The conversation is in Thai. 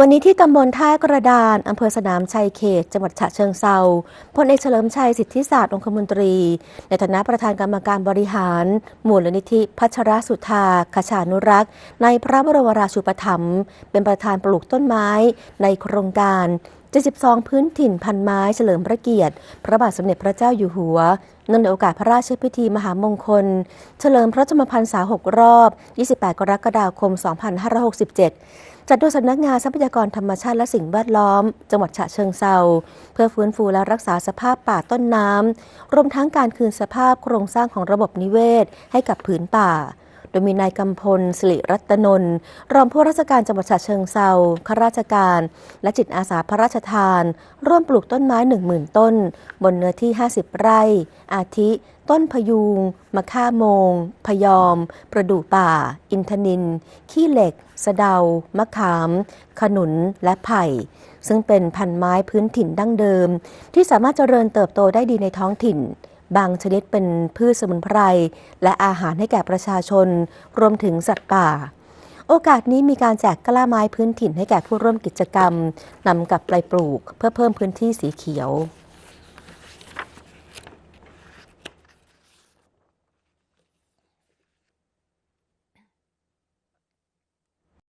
วันนี้ที่ตำบลท่ากระดานอำเภอสนามชัยเขต จังหวัดฉะเชิงเซาพลเอกเฉลิมชัยสิทธิศาสตร์องคมนตรี ในฐานะประธานกรรมการบริหารมูลนิธิพัชรสุธาขชานุรักษ์ ในพระบรมราชูปถัมภ์เป็นประธานปลูกต้นไม้ในโครงการ72 พื้นถิ่นพันไม้เฉลิมพระเกียรติ พระบาทสมเด็จพระเจ้าอยู่หัว เนื่องในโอกาสพระราชพิธีมหามงคล เฉลิมพระชนมพรรษา 6 รอบ 28 กรกฎาคม 2567 จัดโดยสำนักงานทรัพยากรธรรมชาติและสิ่งแวดล้อม จังหวัดฉะเชิงเซาเพื่อฟื้นฟูและรักษาสภาพป่าต้นน้ำรวมทั้งการคืนสภาพโครงสร้างของระบบนิเวศ ให้กับผืนป่า ดยมีนายกำพลสิริรัตนนท์รองผู้ราชการจังหวัดฉะเชิงเซาข้าราชการ และจิตอาสาพระราชทาน ร่วมปลูกต้นไม้ 10,000 ต้น บนเนื้อที่ 50 ไร่ อาทิ ต้นพยุงมะค่าโมง พยอม ประดู่ป่า อินทนิน ขี้เหล็ก สะเดา มะขาม ขนุน และไผ่ ซึ่งเป็นพันไม้พื้นถิ่นดั้งเดิม ที่สามารถเจริญเติบโตได้ดีในท้องถิ่น บางชนิดเป็นพืชสมุนไพร และอาหารให้แก่ประชาชน รวมถึงสัตว์ป่า โอกาสนี้มีการแจกกล้าไม้พื้นถิ่นให้แก่ผู้ร่วมกิจกรรมนำกลับไปปลูก เพื่อเพิ่มพื้นที่สีเขียว